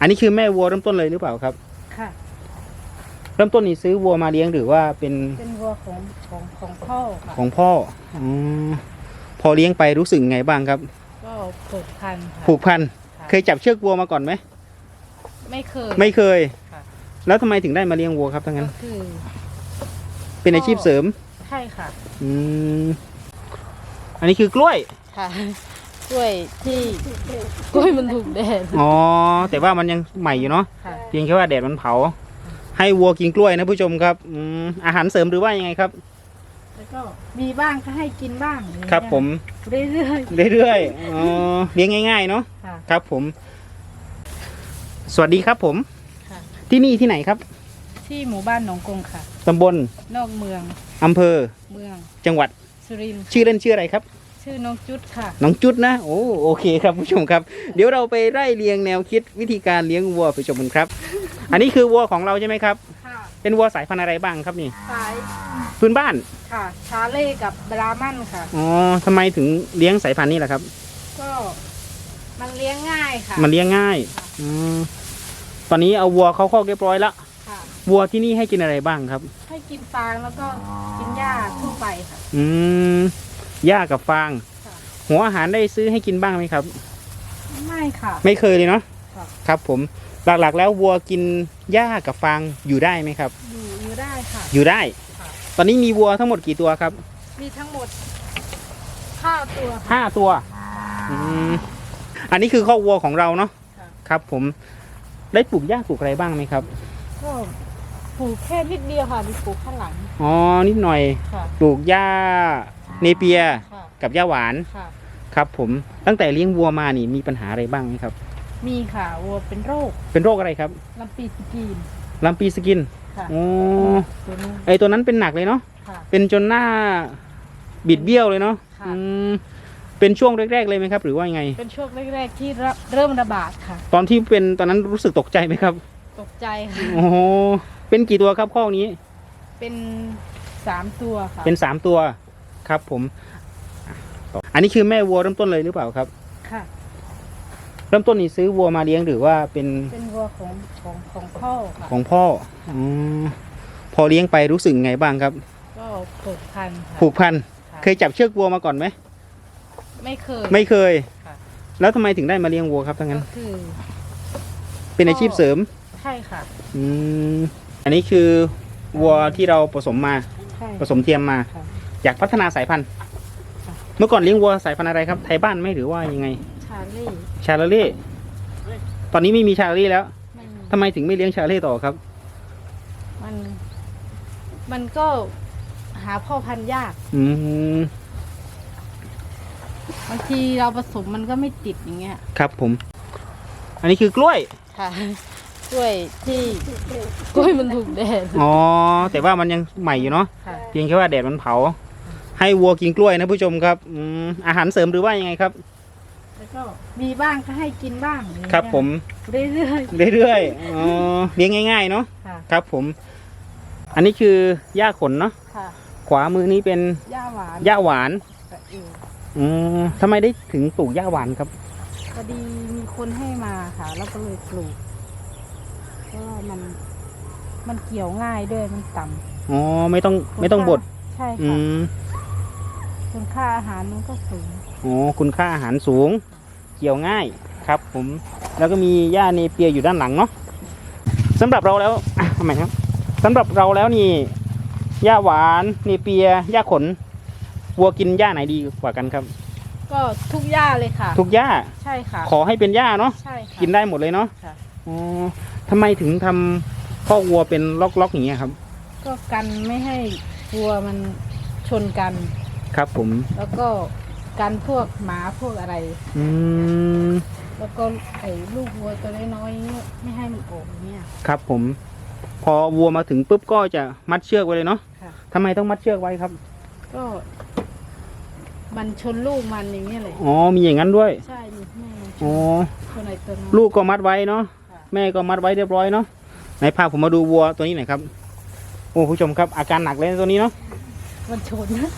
อันนี้คือแม่วัวเริ่มต้นเลยหรือเปล่าครับ ค่ะ เริ่มต้นนี่ซื้อวัวมาเลี้ยงหรือว่าเป็นเป็นวัวของของของพ่อค่ะของพ่อออพอเลี้ยงไปรู้สึกไงบ้างครับ ก็ผูกพันค่ะ ผูกพัน ค่ะ เคยจับเชือกวัวมาก่อนไหม ไม่เคย ไม่เคย ค่ะ แล้วทำไมถึงได้มาเลี้ยงวัวครับทั้งนั้นก็คือ เป็นอาชีพเสริม ใช่ค่ะ อืม อันนี้คือกล้วย ค่ะ กล้วยที่กล้วยมันถูกแดดอ๋อแต่ว่ามันยังใหม่อยู่เนาะค่ะ เพียงแค่ว่าแดดมันเผา ให้วัวกินกล้วยนะผู้ชมครับอืมอาหารเสริมหรือว่ายังไงครับ แล้วก็มีบ้างก็ให้กินบ้างอย่างเงี้ยครับ ผมเรื่อยเรื่อยๆอ๋อเลี้ยงง่ายๆเนาะๆค่ะ ครับผม สวัสดีครับผม ค่ะ ที่นี่ที่ไหนครับที่หมู่บ้านหนองกงค่ะ ตำบลนอกเมืองอำเภอเมืองจังหวัดสุรินทร์ชื่อเล่นชื่ออะไรครับ ชื่อน้องจุดค่ะ น้องจุดนะ โอ้โอเคครับผู้ชมครับ เดี๋ยวเราไปไล่เรียงแนวคิดวิธีการเลี้ยงวัวไปชมกันครับ อันนี้คือวัวของเราใช่ไหมครับ ค่ะ เป็นวัวสายพันธุ์อะไรบ้างครับนี่ สายพื้นบ้านค่ะ ชาเล่กับบรามันค่ะ อ๋อทำไมถึงเลี้ยงสายพันธุ์นี้ล่ะครับ ก็มันเลี้ยงง่ายค่ะ มันเลี้ยงง่ายอืมตอนนี้เอาวัวเข้าคอกเรียบร้อยแล้วค่ะ วัวที่นี่ให้กินอะไรบ้างครับ ให้กินฟางแล้วก็กินหญ้าทั่วไปค่ะ อืม หญ้ากับฟางค่ะหัวอาหารได้ซื้อให้กินบ้างไหมครับ ไม่ค่ะ ไม่เคยเลยเนาะค่ะ ครับผมหลักๆ แล้ววัวกินหญ้ากับฟางอยู่ได้ไหมครับ อยู่อยู่ได้ค่ะ อยู่ได้ ค่ะ ตอนนี้มีวัวทั้งหมดกี่ตัวครับมีทั้งหมดห้าตัวค่ะห้าตัวอืมอันนี้คือข้อกวัวของเราเนาะค่ะ ครับผมได้ปลูกหญ้าปลูกอะไรบ้างไหมครับก็ปลูกแค่นิดเดียวค่ะมีปลูกข้างหลังอ๋อนิดหน่อย ค่ะ ปลูกหญ้า เนเปียค่ะกับหญ้าหวานค่ะ ครับ ผมตั้งแต่เลี้ยงวัวมานี่มีปัญหาอะไรบ้างไหมครับ มีค่ะวัวเป็นโรคเป็นโรคอะไรครับลำปีสกรีนลำปีสกินค่ะอ๋อตัวนู้นไอตัวนั้นเป็นหนักเลยเนาะค่ะ เป็นจนหน้าบิดเบี้ยวเลยเนาะค่ะ อืมเป็นช่วงแรกๆเลยไหมครับ หรือว่ายังไง เป็นช่วงแรก ๆ ที่เริ่มเริ่มระบาดค่ะ ตอนที่เป็นตอนนั้นรู้สึกตกใจไหมครับตกใจค่ะ โอ้โหเป็นกี่ตัวครับข้อกนี้เป็นสามตัวค่ะเป็นสามตัว ครับผมอะต่ออันนี้คือแม่วัวเริ่มต้นเลยหรือเปล่าครับ ค่ะ เริ่มต้นนี่ซื้อวัวมาเลี้ยงหรือว่าเป็นเป็นวัวของของของพ่อค่ะ ของพ่อออพอเลี้ยงไปรู้สึกไงบ้างครับ ก็ผูกพันค่ะผูกพันค่ะเคยจับเชือกวัวมาก่อนไหม ไม่เคย ไม่เคย ค่ะ แล้วทำไมถึงได้มาเลี้ยงวัวครับทั้งนั้นก็คือ เป็นอาชีพเสริม ใช่ค่ะ อืม อันนี้คือวัวที่เราผสมมา ใช่ผสมเทียมมา ค่ะ อยากพัฒนาสายพันธุ์ค่ะเมื่อก่อนเลี้ยงวัวสายพันธุ์อะไรครับ ไทยบ้านไหมหรือว่ายังไง ชาเล่ชาลาเล่ตอนนี้ไม่มีชาลาเล่แล้วมันทำไมถึงไม่เลี้ยงชาลาเล่ต่อครับ มัน มันก็หาพ่อพันธุ์ยากอืมบางทีเราผสมมันก็ไม่ติดอย่างเงี้ยครับผม อันนี้คือกล้วย ค่ะกล้วยที่กล้วยมันถูกแดดอ๋อ แต่ว่ามันยังใหม่อยู่เนาะ ค่ะ เพียงแค่ว่าแดดมันเผา ให้วัวกินกล้วยนะผู้ชมครับอืมอาหารเสริมหรือว่ายังไงครับ แล้วก็มีบ้างก็ให้กินบ้างอย่างเงี้ยครับผมเรื่อยเรื่อยๆอ๋อเลี้ยงง่ายๆเนาะๆค่ะครับผม อันนี้คือหญ้าขนเนาะค่ะขวามือนี้เป็นหญ้าหวานหญ้าหวานกับเอวอืมทำไมได้ถึงปลูกหญ้าหวานครับ พอดีมีคนให้มาค่ะ แล้วก็เลยปลูกเพราะว่ามัน มันเกี่ยวง่ายด้วยมันต่ำอ๋อไม่ต้องไม่ต้องบด ใช่อืค่ะม คุณค่าอาหารมันก็สูงอ๋อคุณค่าอาหารสูง เกี่ยวง่ายครับ ผม แล้วก็มีหญ้าเนเปียอยู่ด้านหลังเนาะสำหรับเราแล้วอะทำไมครับสำหรับเราแล้วนี่หญ้าหวานเนเปียหญ้าขนวัวกินหญ้าไหนดีกว่ากันครับ ก็ทุกหญ้าเลยค่ะ ทุกหญ้าใช่ค่ะ ขอให้เป็นหญ้าเนาะใช่ค่ะกินได้หมดเลยเนาะค่ะอ๋อทำไมถึงทำข้อกวัวเป็นล็อกๆอย่างเงี้ยครับ ก็กันไม่ให้วัวมันชนกัน ครับผม แล้วก็กันพวกหมาพวกอะไร อืม แล้วก็ไอ้ลูกวัวตัวน้อยๆเนี่ยไม่ให้มันออกเนี่ยครับผม พอวัวมาถึงปุ๊บก็จะมัดเชือกไว้เลยเนาะค่ะ ทำไมต้องมัดเชือกไว้ครับ ก็ มันชนลูกมันอย่างเงี้ยเลยอ๋อ มีอย่างนั้นด้วย ใช่นี่แม่มันชอ๋อ นตัวไหนตัวนั้นลูกก็มัดไว้เนาะ ค่ะแม่ก็มัดไว้เรียบร้อยเนาะไหนพาผมมาดูวัวตัวนี้หน่อยครับ โอ้ผู้ชมครับอาการหนักเลยนะตัวนี้เนาะ มันชนนะ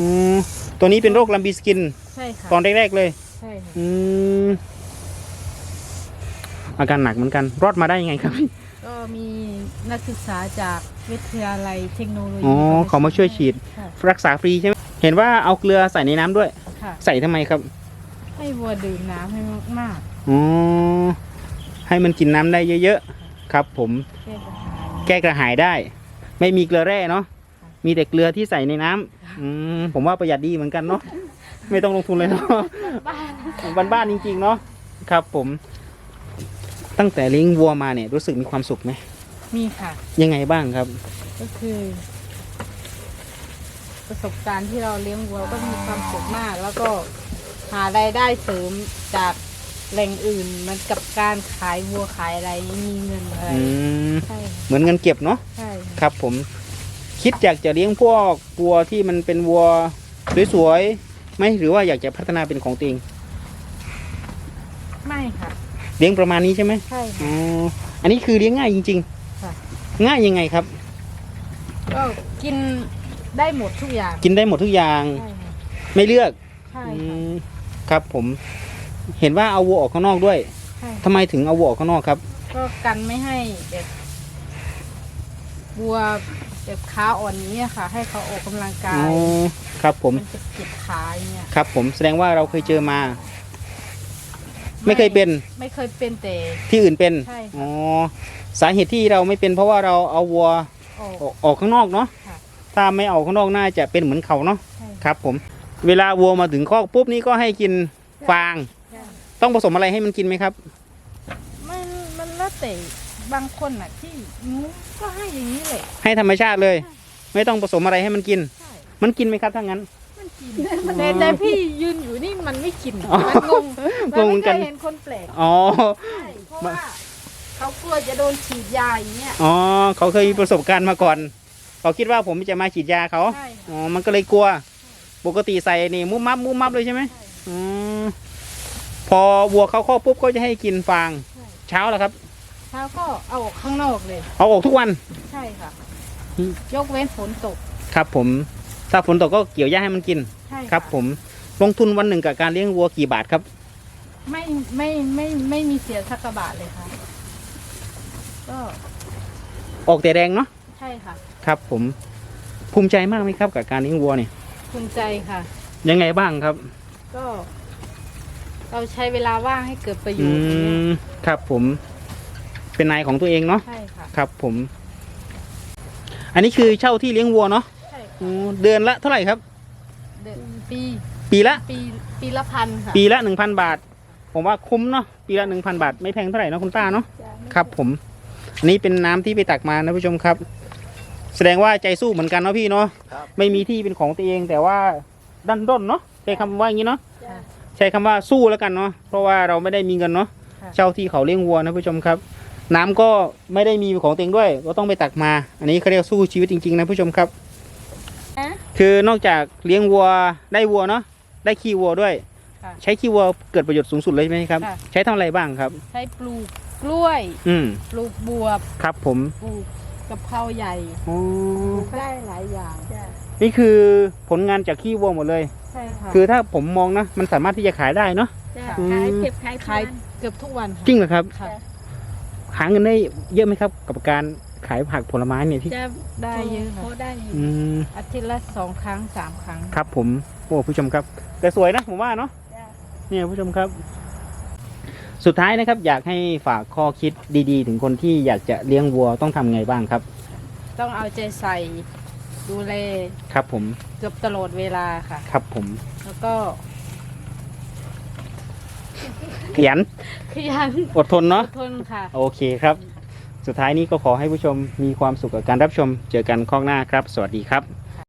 อืมตัวนี้เป็นโรคลัมบีสกิน ใช่ค่ะตอนแรกๆเลย ใช่ค่ะอืมอาการหนักเหมือนกัน รอดมาได้ยังไงครับพี่ก็มีนักศึกษาจากวิทยาลัยเทคโนโลยีอ๋อเขามาช่วยฉีด ค่ะรักษาฟรีใช่ไหมเห็นว่าเอาเกลือใส่ในน้ำด้วย ค่ะ ใส่ทำไมครับ ให้วัวดื่มน้ำให้มากอ๋อ ให้มันกินน้ำได้เยอะๆ ครับผม ๆแก้กระหายแก้กระหายได้ ไม่มีเกลือแร่เนาะ มีแต่เกลือที่ใส่ในน้ำ อืมผมว่าประหยัดดีเหมือนกันเนาะไม่ต้องลงทุนเลยเนาะบ้านบ้านๆจริง ๆ เนาะครับ ผม ตั้งแต่เลี้ยงวัวมาเนี่ย รู้สึกมีความสุขไหมมีค่ะ ยังไงบ้างครับ ก็คือ ประสบการณ์ที่เราเลี้ยงวัวก็มีความสุขมาก แล้วก็หารายได้เสริมจากแหล่งอื่นเหมันกับการขายวัวขายอะไรมีเงินอะไรอืมใช่เหมือนเงินเก็บเนาะใช่ ครับผม คิดอยากจะเลี้ยงพวกวัวที่มันเป็นวัวสวยๆไหมหรือว่าอยากจะพัฒนาเป็นของตัวเองไม่ค่ะ เลี้ยงประมาณนี้ใช่ไหมใช่ค่ะ อ๋ออันนี้คือเลี้ยงง่ายจริงค่ะ ๆง่ายยังไงครับ ก็กินได้หมดทุกอย่างกินได้หมดทุกอย่างใช่ค่ะไม่เลือกใช่อืค่ะมครับผม เห็นว่าเอาวัวออกข้างนอกด้วยใช่ทำไมถึงเอาวัวออกข้างนอกครับ ก็กันไม่ให้แบบวัว แบบขาอ่อนอย่างนี้ยค่ะ ให้เขาออกกำลังกาอ๋ย อครับผม มันจะเจ็บขาอย่างเงี้ยครับผมแสดงว่าเราเคยเจอมา ไม่เคยเป็นไม่เคยเป็นแต่ ที่อื่นเป็นใช่ค่ะ อ๋อสาเหตุที่เราไม่เป็นเพราะว่าเราเอาวัวออกออกออกข้างนอกเนาะค่ะ ถ้าไม่เอาข้างนอกน่าจะเป็นเหมือนเขาเนาะใช่ ครับ ผม เวลาวัวมาถึงคอกปุ๊บนี่ก็ให้กินฟาง ใช่ ต้องผสมอะไรให้มันกินไหมครับ มันมันแล้วแต่ บางคนอะที่งูก็ให้อย่างนี้แหละให้ธรรมชาติเลย ไม่ต้องผสมอะไรให้มันกิน ใช่มันกินไหมครับถ้างั้น มันกินแต่แต่พี่ยืนอยู่นี่มันไม่กินอ๋อมันงงงงเหมืไม่อนเคกันยเห็นคนแปลกอ๋อ ใช่เพราะว่าเขากลัวจะโดนฉีดยาอย่างเงี้ย อ๋อเขาเคยมีประสบการณ์มาก่อนเขาคิดว่าผมจะมาฉีดยาเขาใช่อ๋อมันก็เลยกลัว ปกติใส่นี่มุบมับมุบมับเลยใช่ไหมใช่อืมพอวัวเข้าคอกปุ๊บก็จะให้กินฟางใช่เช้าแล้วครับเช้าก็เอาออกข้างนอกเลย เอาออกทุกวัน ใช่ค่ะ อืม ยกเว้นฝนตก ครับผม ถ้าฝนตกก็เกี่ยวหญ้าให้มันกิน ใช่ะครับ ผม ลงทุนวันหนึ่งกับการเลี้ยงวัวกี่บาทครับ ไม่ไม่ไม่ไม่มีเสียสักกระบาทเลยค่ะ ก็ออกแต่แรงเนาะ ใช่ค่ะครับ ผม ภูมิใจมากไหมครับ กับการเลี้ยงวัวเนี่ย ภูมิใจค่ะ ยังไงบ้างครับ ก็ เราใช้เวลาว่างให้เกิดประโยอืชน์อย่างเงี้ยม ครับผม เป็นนายของตัวเองเนาะใช่ค่ะครับ ผม อันนี้คือเช่าที่เลี้ยงวัวเนาะใช่ค่ะอืมเดือนละเท่าไหร่ครับ เดือนปีปีละ ปีปีละพันค่ะปีละหนึ่งพันบาท ผมว่าคุ้มเนาะปีละหนึ่งพันบาท ไม่แพงเท่าไหร่เนาะคุณป้าเนาะครับ ผมอันนี้เป็นน้ำที่ไปตักมานะผู้ชมครับ แสดงว่าใจสู้เหมือนกันเนาะพี่เนาะครับ ไม่มีที่เป็นของตัวเอง แต่ว่าดันด้นเนาะใช้คำว่าอย่างนี้เนาะจ้ะ ใช้คำว่าสู้แล้วกันเนาะเพราะว่าเราไม่ได้มีเงินเนาะค่ะ เช่าที่เขาเลี้ยงวัวนะผู้ชมครับ น้ำก็ไม่ได้มีของตัวเองด้วย ก็ต้องไปตักมา อันนี้เขาเรียกสู้ชีวิตจริง ๆ นะผู้ชมครับนะคือนอกจากเลี้ยงวัวได้วัวเนาะได้ขี้วัวด้วยค่ะใช้ขี้วัวเกิดประโยชน์สูงสุดเลยใช่ไหมครับค่ะใช้ทำอะไรบ้างครับ ใช้ปลูกกล้วย อืมปลูกบวบครับ ผมปลูกกะเพราใหญ่อ๋อได้หลายอย่างนี่คือผลงานจากขี้วัวหมดเลยใช่ค่ะคือถ้าผมมองนะมันสามารถที่จะขายได้เนาะค่ะอืมขายเก็บขายขายทานเกือบทุกวันค่ะจริงเหรอครับค่ะ หาเงินได้เยอะไหมครับ กับการขายผักผลไม้เนี่ยที่จะได้เยอะโพค่ะได้อยู่อืมอาทิตย์ละสองครั้งสามครั้ง ครับผมโอ้ผู้ชมครับ แต่สวยนะผมว่าเนาะจ้ะ เนี่ยผู้ชมครับ สุดท้ายนะครับ อยากให้ฝากข้อคิดดีๆ ถึงคนที่อยากจะเลี้ยงวัวต้องทำไงบ้างครับ ต้องเอาใจใส่ดูแลครับผมเกือบตลอดเวลาค่ะ ครับผม แล้วก็ ขยันขยันอดทนเนาะอดทนค่ะ โอเคครับ สุดท้ายนี้ก็ขอให้ผู้ชมมีความสุขกับการรับชม เจอกันข้องหน้าครับ สวัสดีครับ